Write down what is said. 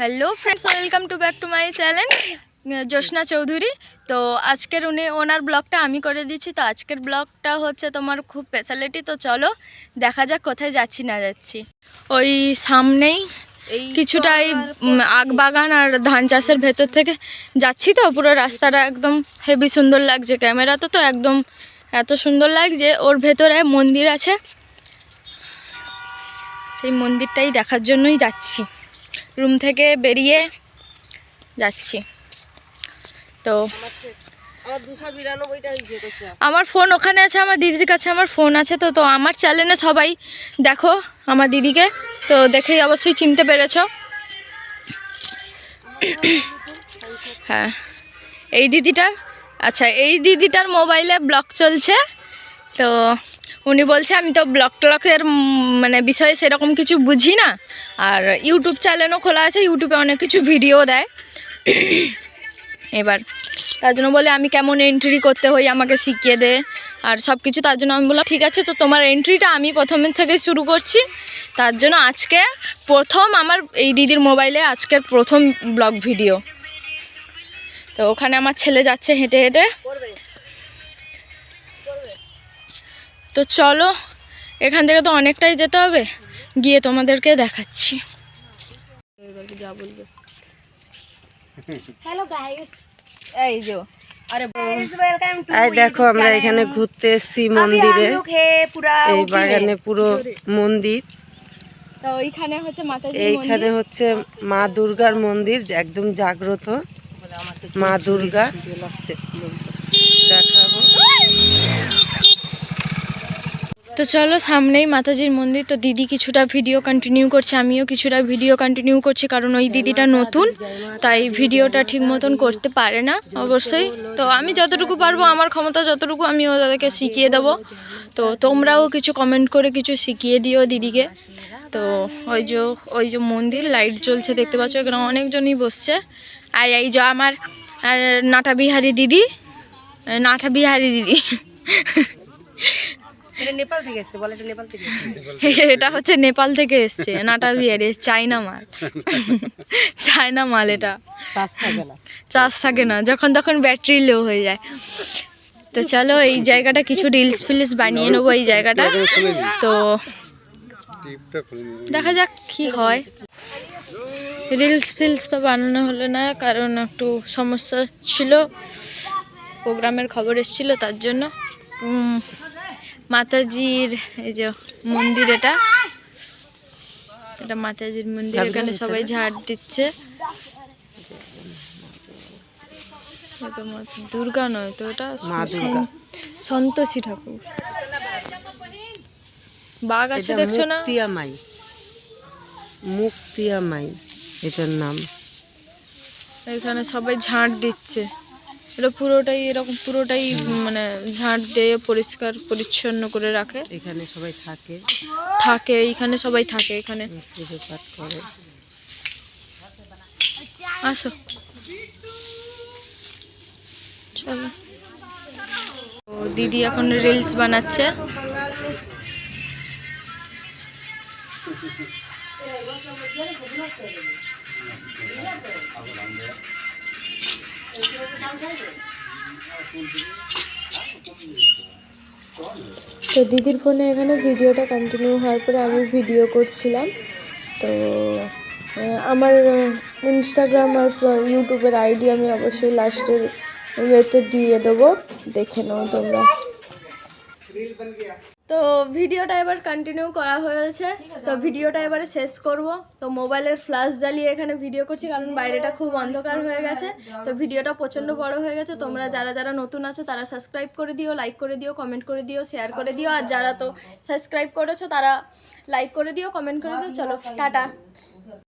Hello friends welcome to back to my channel Jyotsna Chowdhury তো আজকের উনি ওনার ব্লগটা আমি করে দিচ্ছি তো আজকের ব্লগটা হচ্ছে তোমার খুব স্পেশালিটি তো চলো দেখা যাক কোথায় যাচ্ছি না যাচ্ছি। ওই সামনেই কিছুটাই আগ বাগান আর ধান চাষের ভেতর থেকে যাচ্ছি তো পুরো রাস্তাটা একদম হেভি সুন্দর লাগছে ক্যামেরাতে তো একদম এত সুন্দর লাগছে ওর ভেতরে মন্দির আছে। সেই মন্দিরটাই দেখার জন্যই যাচ্ছি। রুম থেকে বেরিয়ে যাচ্ছি। তো আমার ফোন ওখানে আছে, আমার দিদির কাছে আমার ফোন আছে, তো তো আমার চ্যানেলে সবাই দেখো আমার দিদিকে। তো দেখেই অবশ্যই চিনতে পেরেছ। হ্যাঁ এই দিদিটার আচ্ছা এই দিদিটার মোবাইলে ব্লগ চলছে। তো উনি বলছে, আমি তো ব্লগ ট্লকের মানে বিষয়ে সেরকম কিছু বুঝি না। আর ইউটিউব চ্যানেলও খোলা আছে ইউটিউবে অনেক কিছু ভিডিও দেয়। এবার তার জন্য বলে, আমি কেমন এন্ট্রি করতে হই, আমাকে শিখিয়ে দে। আর সব কিছু তার জন্য আমি বললাম, ঠিক আছে, তো তোমার এন্ট্রিটা আমি প্রথমের থেকে শুরু করছি। তার জন্য আজকে প্রথম আমার এই দিদির মোবাইলে আজকের প্রথম ব্লগ ভিডিও তো ওখানে আমার ছেলে যাচ্ছে হেঁটে হেঁটে। তো চলো এখান থেকে তো অনেকটাই যেতে হবে। গিয়ে তোমাদেরকে দেখাচ্ছি। দেখো আমরা এখানে ঘুরতে এসেছি মন্দিরে। এই বাগানে পুরো মন্দির। হচ্ছে এইখানে হচ্ছে মা দুর্গার মন্দির একদম জাগ্রত। মা দুর্গা। দেখাবো। তো চলো সামনেই মাতাজির মন্দির। তো দিদি কিছুটা ভিডিও কন্টিনিউ করছে আমিও কিছুটা ভিডিও কন্টিনিউ করছি কারণ ওই দিদিটা নতুন তাই ভিডিওটা ঠিক মতন করতে পারে না অবশ্যই। তো আমি যতটুকু পারব আমার ক্ষমতা যতটুকু আমি ওদেরকে শিখিয়ে দেবো। তো তোমরাও কিছু কমেন্ট করে কিছু শিখিয়ে দিও দিদিকে। তো ওই যে ওই যে মন্দির লাইট জ্বলছে দেখতে পাচ্ছ এখানে অনেকজনই বসছে। আর এই যে আমার আর নাটা বিহারি দিদি নাটা বিহারি দিদি। এটা নেপাল থেকে এসছে বলে এটা নেপাল থেকে এটা হচ্ছে নেপাল থেকে এসছে নাটা বিয়ারে চাইনা মাল। চায়না মাল এটা। চাষ থাকে না। চার্জ থাকে না যখন তখন ব্যাটারি লো হয়ে যায়। তো চলো এই জায়গাটা কিছু রিলস ফিলস বানিয়ে নেব এই জায়গাটা। তো দেখা যাক কি হয়। রিলস ফিলস তো বানানো হলো না কারণ একটু সমস্যা ছিল। প্রোগ্রামের খবর এসেছিল তার জন্য। মাতাজির এই যে মন্দির এটা। এটা মাতাজির মন্দির এখানে সবাই ঝাড় দিচ্ছে। দুর্গা নয় তো ওটা দুর্গা। সন্তোষী ঠাকুর। বাঘ আছে দেখছ না? মুক্তিয়া মাই। মুক্তিয়া মাই এটার নাম। এখানে সবাই ঝাঁট দিচ্ছে। এটা পুরোটাই এরকম পুরোটাই মানে ঝাঁট দিয়ে পরিষ্কার পরিচ্ছন্ন করে রাখে। এখানে সবাই থাকে। থাকে এইখানে সবাই থাকে এখানে। পুজো পাঠ করে। আসো। চলো। ও দিদি এখন রিলস বানাচ্ছে। তো দিদির ফোনে এখানে ভিডিওটা কন্টিনিউ হওয়ার পরে আমি ভিডিও করছিলাম। তো আমার ইনস্টাগ্রাম আর ইউটিউবের আইডি আমি অবশ্যই লাস্টের ওয়েতে দিয়ে দেবো। দেখে নাও তোমরা। তো ভিডিওটা এবার কন্টিনিউ করা হয়েছে। তো ভিডিওটা এবারে শেষ করব। তো মোবাইলের ফ্ল্যাশ জ্বালিয়ে এখানে ভিডিও করছি কারণ বাইরেটা খুব অন্ধকার হয়ে গেছে। তো ভিডিওটা প্রচণ্ড বড় হয়ে গেছে। তোমরা যারা যারা নতুন আছো তারা সাবস্ক্রাইব করে দিও লাইক করে দিও কমেন্ট করে দিও শেয়ার করে দিও। আর যারা তো সাবস্ক্রাইব করেছ তারা লাইক করে দিও কমেন্ট করে দিও। চলো টাটা।